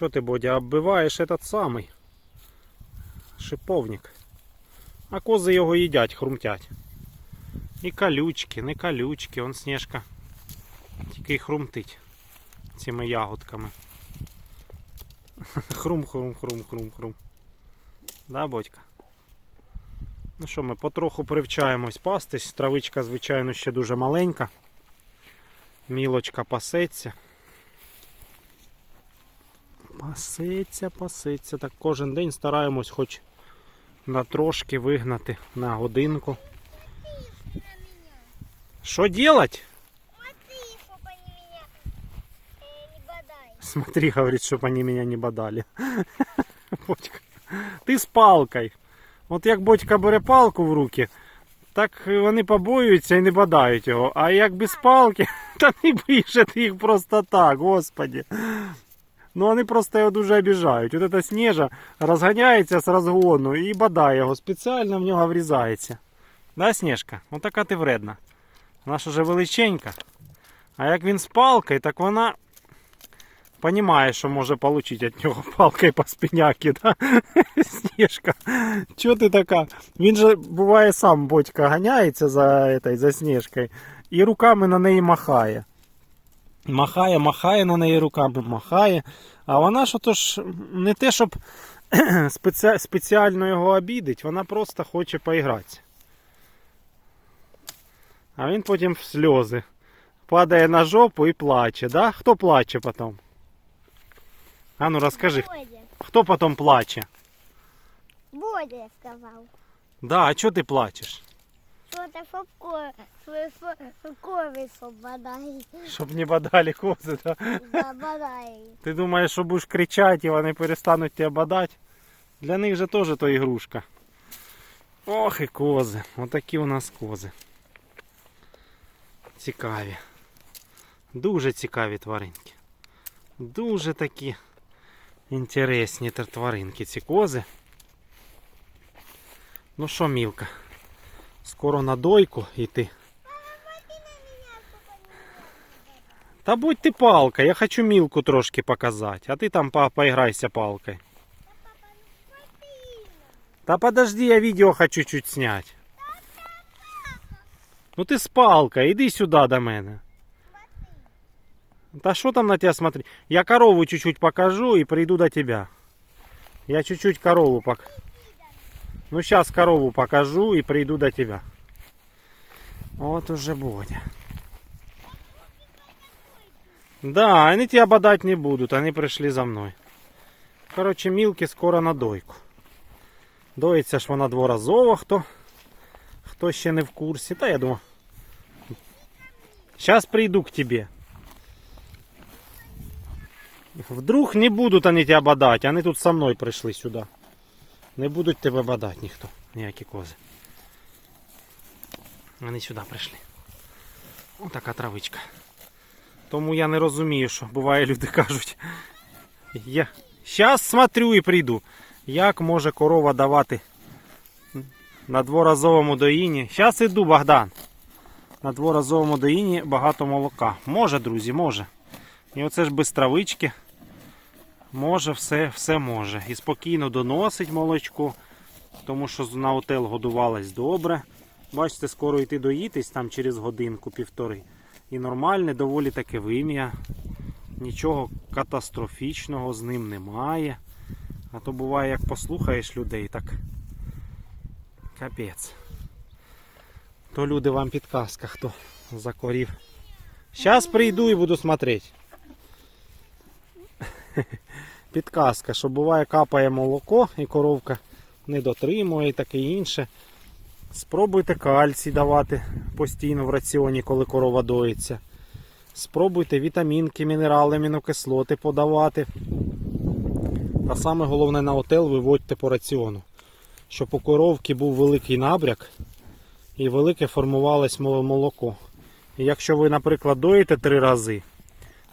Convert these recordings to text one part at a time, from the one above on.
Що ти, Бодя, оббиваєш этот самий шиповник. А кози його їдять, хрумтять. І колючки, не колючки, он сніжка. Тільки хрумтить цими ягодками. Хрум, хрум, хрум, хрум, хрум. Да, Бодька? Ну що, ми потроху привчаємось пастись. Травичка, звичайно, ще дуже маленька. Мілочка пасеться. Пасеться, пасеться. Так кожен день стараємось хоч на трошки вигнати на годинку. Що делать? Смотри, чтоб они меня не бодали. Говорит. Бодька. Ти з палкою. От як Бодька бере палку в руки, так вони побоюються і не бодають його. А як без палки, та не більше їх просто так, господі. Ну вони просто його дуже обіжають. От ця сніжа розганяється з розгону і бодає його, спеціально в нього врізається. Да, Сніжка? Отака ти вредна. Вона ж уже величенька. А як він з палкою, так вона Понімає, що може отримати від нього палкою по спиняки, да? Сніжка. Чого ти така? Він же буває сам батька ганяється за, за сніжкою і руками на неї махає. Махає, махає на неї руками, махає. А вона ж ото ж не те, щоб спеці... спеціально його обідить, вона просто хоче поігратися. А він потім в сльози. Падає на жопу і плаче, да? Хто плаче потім? А ну розкажи, хто потім плаче? Бодя, я сказал. Да, а чого ти плачеш? Чтоб бодали. Щоб не бодали кози, да? Да, бодали. Ти думаєш, що будеш кричати і вони перестануть тебе бодати? Для них же теж то ігрушка. Ох і кози. Отакі у нас кози. Цікаві. Дуже цікаві тваринки. Дуже такі інтересні тваринки ці кози. Ну що, Мілка? Скоро на дойку йти. Та будь ти палка, я хочу мілку трошки показати, а ти там по- поіграйся палкою. Та подожди, я відео хочу чуть снять. Ну ти з палкою, іди сюди до мене. Та що там на тебе смотри? Я корову чуть-чуть покажу і прийду до тебя. Я чуть-чуть корову пок... Ну сейчас корову покажу и приду до тебя. Вот уже Бодя. Да, они тебя бодать не будут, они пришли за мной. Короче, Мілки скоро на дойку. Доїться ж вона дворазово, хто, хто ще не в курсі. Та я думаю. Сейчас прийду к тебе. Вдруг не будуть вони тебе бодать, вони тут со мною прийшли сюди. Не будуть тебе бодати ніхто, ніякі кози. Вони сюди прийшли. Ось така травичка. Тому я не розумію, що буває люди кажуть. Я щас смотрю і прийду. Як може корова давати на дворазовому доїні? Щас іду, Богдан. На дворазовому доїні багато молока. Може, друзі, може. І оце ж без травички. Може, все, все може. І спокійно доносить молочко, тому що на отел годувалась добре. Бачите, скоро йти доїтись там через годинку-півтори. І нормальне, доволі таке вим'я. Нічого катастрофічного з ним немає. А то буває, як послухаєш людей, так капець. То люди вам підказка, хто закорів. Зараз прийду і буду смотреть. Підказка, що буває капає молоко і коровка не дотримує і таке інше. Спробуйте кальцій давати постійно в раціоні, коли корова доїться. Спробуйте вітамінки, мінерали, амінокислоти подавати. А саме головне на отел виводьте по раціону. Щоб у коровки був великий набряк і велике формувалось молоко. І якщо ви, наприклад, доїте три рази,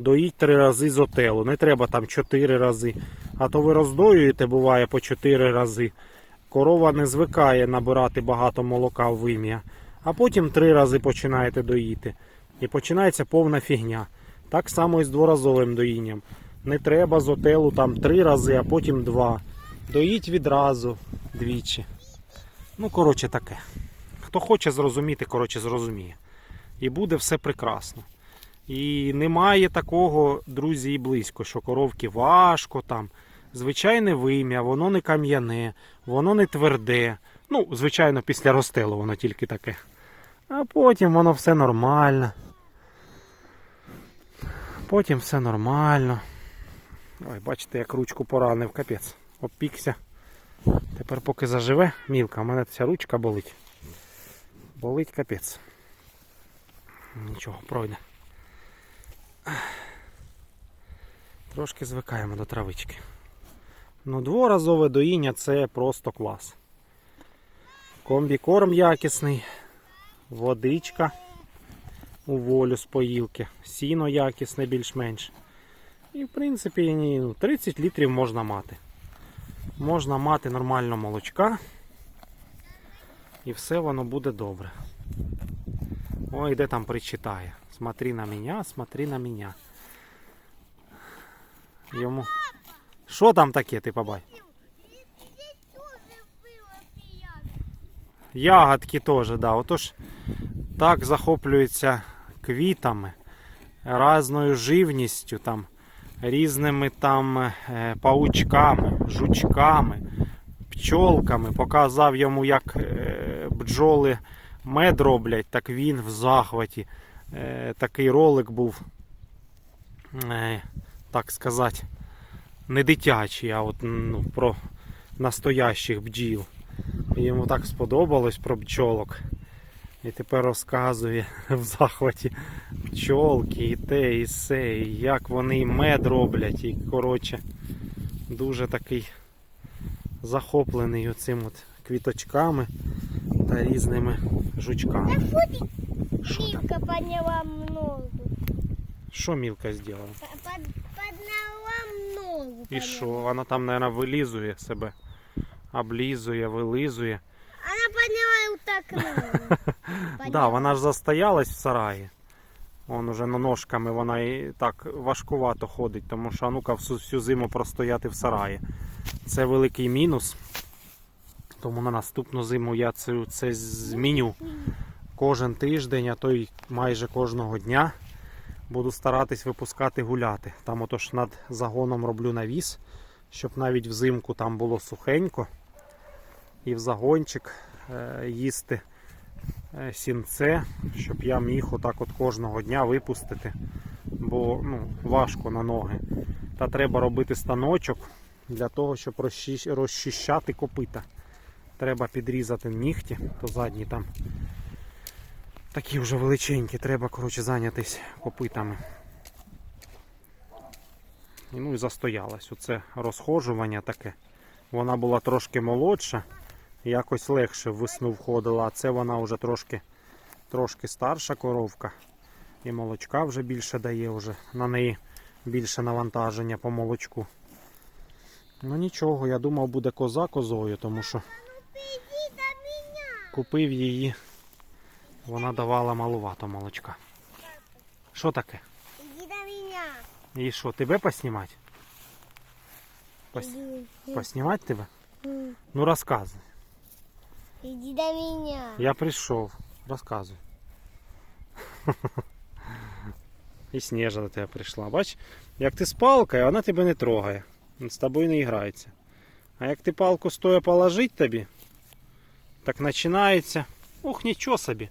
доїть три рази з отелу. Не треба там чотири рази. А то ви роздоюєте, буває, по чотири рази. Корова не звикає набирати багато молока в вим'я. А потім три рази починаєте доїти. І починається повна фігня. Так само і з дворазовим доїнням. Не треба з отелу там три рази, а потім два. Доїть відразу двічі. Ну, коротше, таке. Хто хоче зрозуміти, коротше, зрозуміє. І буде все прекрасно. І немає такого, друзі, і близько, що коровки важко там. Звичайне вим'я, воно не кам'яне, воно не тверде. Ну, звичайно, після розстелу воно тільки таке. А потім воно все нормально. Потім все нормально. Ой, бачите, як ручку поранив, капець. Обпікся. Тепер поки заживе, мілка, у мене ця ручка болить. Болить капець. Нічого, пройде. Трошки звикаємо до травички. Ну, дворазове доїння це просто клас. Комбікорм якісний, водичка у волю з поїлки, сіно якісне більш-менш. І в принципі ну, 30 літрів можна мати. Можна мати нормально молочка. І все воно буде добре. Ой, де там причитає. Смотри на мене, смотри на мене. Йому. Що там таке, ти побай? Ягодки теж, да. Отож так захоплюються квітами, разною живністю, там, різними там е, паучками, жучками, пчолками. Показав йому, як е, бджоли мед роблять, так він в захваті. Е, Такий ролик був, е, так сказати, не дитячий, а от ну, про настоящих бджіл. Йому так сподобалось про бджолок. І тепер розказує в захваті пчолки, і те, і все, і як вони мед роблять. І коротше, дуже такий захоплений оцим от квіточками та різними жучками. Що там? Милка подняла ногу. Що Мілка зробила? П- под- Подняла ногу. І що? Вона там, мабуть, вилізує себе. Облізує, вилизує. Она подняла так ногу. Так, да, вона ж застоялась в сараї. Вон уже на ножками вона і так важкувато ходить, тому що Анука всю, всю зиму простояти в сараї. Це великий мінус. Тому на наступну зиму я це, це зміню кожен тиждень, а то й майже кожного дня. Буду старатись випускати гуляти. Там отож над загоном роблю навіс, щоб навіть взимку там було сухенько. І в загончик е, їсти е, сінце, щоб я міг отак от кожного дня випустити, бо ну, важко на ноги. Та треба робити станочок для того, щоб розчищати копита. Треба підрізати нігті, то задні там такі вже величенькі, треба коротше, зайнятися копитами. Ну і застоялась. Оце розхожування таке. Вона була трошки молодша, якось легше в весну входила, а це вона вже трошки, трошки старша коровка. І молочка вже більше дає, вже на неї більше навантаження по молочку. Ну нічого, я думав буде коза козою, тому що. Купив її, вона давала малувато молочка. Що таке? Иди до меня. І що, тебе поснімати? Пос... Поснімати тебе? Ну розказуй. Иди до меня. Я прийшов. Розказуй. І Снежа до тебе прийшла. Бач, як ти з палкою, вона тебе не трогає. З тобою не грається. А як ти палку стоя положить тобі, так починається. Ох, нічого собі.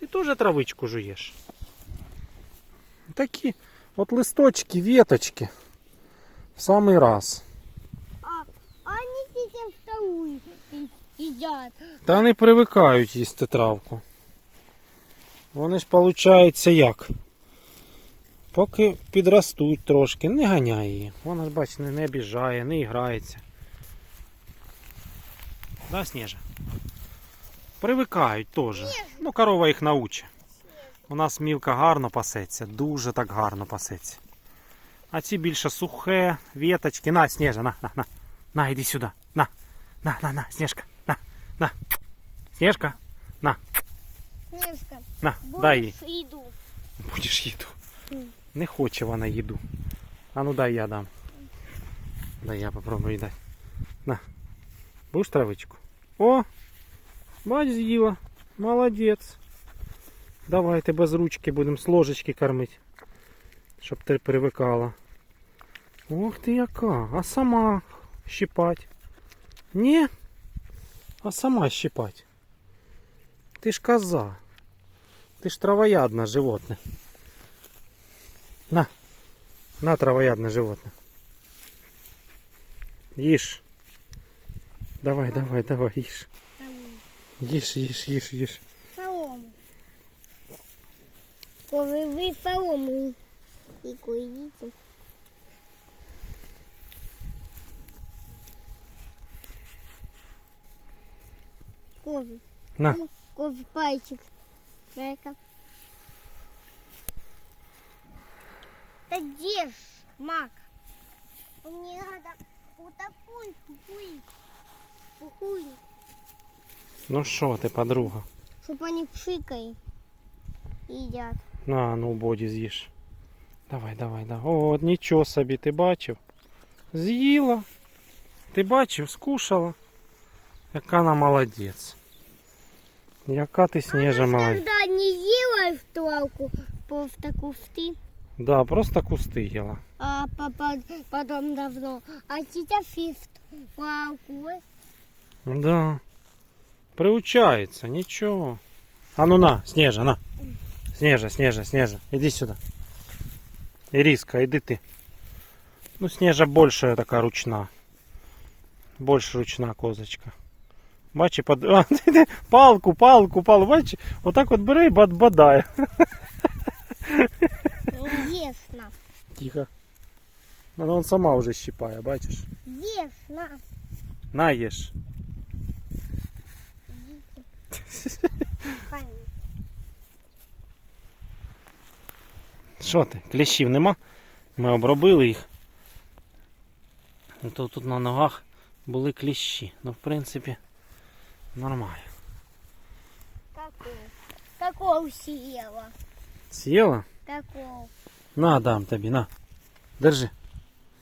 Ти теж травичку жуєш. Такі от листочки, веточки. В самий раз. А, они сейчас вторую едят. Та не привикають їсти травку. Вони ж получаються як? Поки підростуть трошки, не ганяй її. Вона ж бач, не, обіжає, не грається. Да, Снежа? Привикають теж. Ну, корова їх научить. У нас мілка гарно пасеться, дуже так гарно пасеться. А ці більше сухе, веточки. На, Снежа, на, на, на. На, іди сюди. На, на, на, на, Снежка, на, на. Снежка, на, Снежка, на, дай їй. будешь еду. Будеш їду. Не хоче вона їду. А ну дай я дам. Дай я попробую дать. На. Будешь травичку? О! Бач, з'їла. Молодець. Давай ти без ручки будемо з ложечки кормити. Щоб ти привикала. Ох ти яка. А сама щипать. Ні? А сама щипать. Ти ж коза. Ти ж травоядне животне. На. На травоядне животне. Їж. Давай, давай, давай, їж. Їж, їж, їж, їж. Солому. Коли ви солому і коїдете. Кови. На. Кови пальчик. Дай-ка. Да где ж, мак? Мне надо вот такой пухуй. Пухуй. Ну що ти, подруга? Чтоб они пшикали. Едят. На, ну боді з'їж. Давай, давай, давай. О, нічого собі, ти бачив? З'їла. Ти бачив, скушала. Яка вона молодець. Яка ти сніжа молодець. Тогда не ела в туалку по в такую ты, Да, просто кусти їла. а папа потом давно. А сейчас фифт туалку. Да. Приучається, нічого. А ну на, Снежа, на. Снежа, Снежа, Снежа. Іди сюди. Іриска, іди ти. Ну, Снежа більше така ручна. Більш ручна козочка. Бачи, под... а, ти, ти, палку, палку, палку. Бачиш, отак от бери і бад- бадає. Ешь на. Тихо. Вона он сама вже щипає, бачиш? Ешь на. На їж. Файн. Що ти? Кліщів нема? Ми обробили їх. То тут на ногах були кліщі. Ну, в принципі, нормально. Какого? Какого съела? Съела? Какого? На, дам тобі, на. Держи.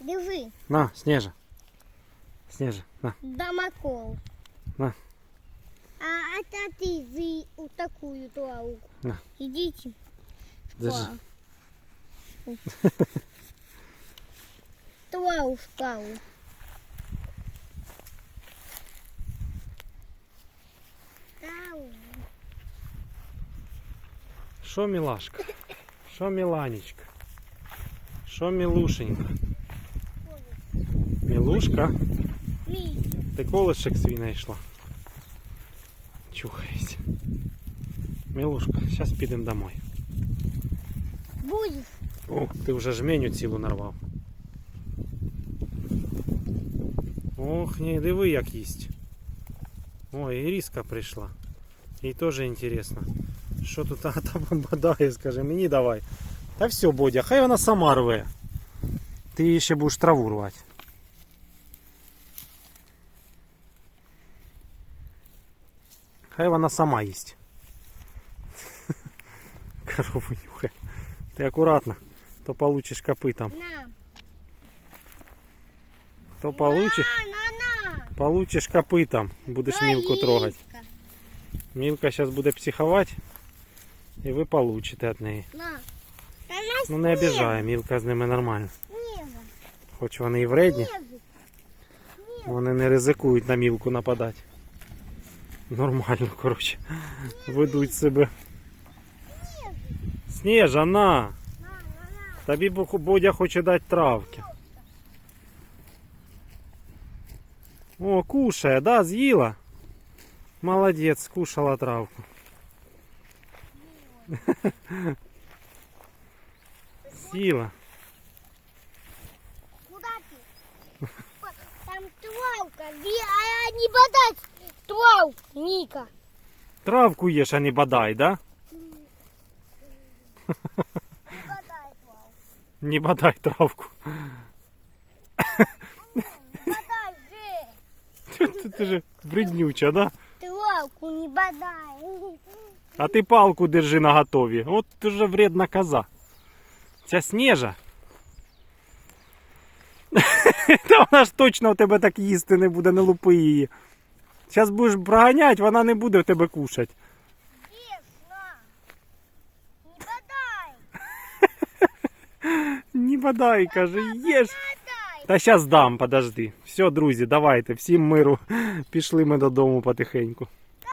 Держи. На, Снежа. Снежа, на. Домокол. На. А это ты за вот такую туалку. На. Идите. Держи. Туалку встал. Що, мілашка? Що, міланечка? Що, мілушенька? Мілушка, ти колишек свій знайшла. Чухайся. Мілушка, зараз підемо домой. Будешь? О, ти вже жменю цілу нарвав. Ох, ні, диви як їсть. Ой, Іріска прийшла. Їй теж інтересно. Що тут а, там бадає, скаже, мені давай. Та все, Бодя, хай вона сама рве. Ти її ще будеш траву рвати. Хай вона сама їсть. Корову нюхай. Ти акуратно, то получиш копитом. На. То получиш, На, на, на. получиш копитом. Будеш мілку трогати. Лаиска. Мілка зараз буде психувати. І ви получите від неї. На. Та на Ну не снег. обіжає, мілка з ними нормально. Снега. Хоч вони і вредні, Снег. вони не ризикують на мілку нападати. Нормально, коротше. Ведуть себе. Снежа, на! На, на, на. Тобі Бо- Бодя хоче дати травки. О, кушає, да, з'їла? Молодець, скушала травку. Сіла. Куда ты? Там туалка. Ви- А не бодать. Туал, Ника. Травку їш, а не бадай, да? Не бодай туал. Не бадай травку. Бодай же. Ти, ти же бреднюча, да? Туалку не бодай. А ти палку держи на готові. От ти вже вредна коза. Ця снежа. Та вона ж точно в тебе так їсти не буде, не лупи її. Зараз будеш проганяти, вона не буде в тебе кушати. Не бодай. Не бодай, каже, їж. Та зараз дам, подожди. Все, друзі, давайте, всім миру. Пішли ми додому потихеньку.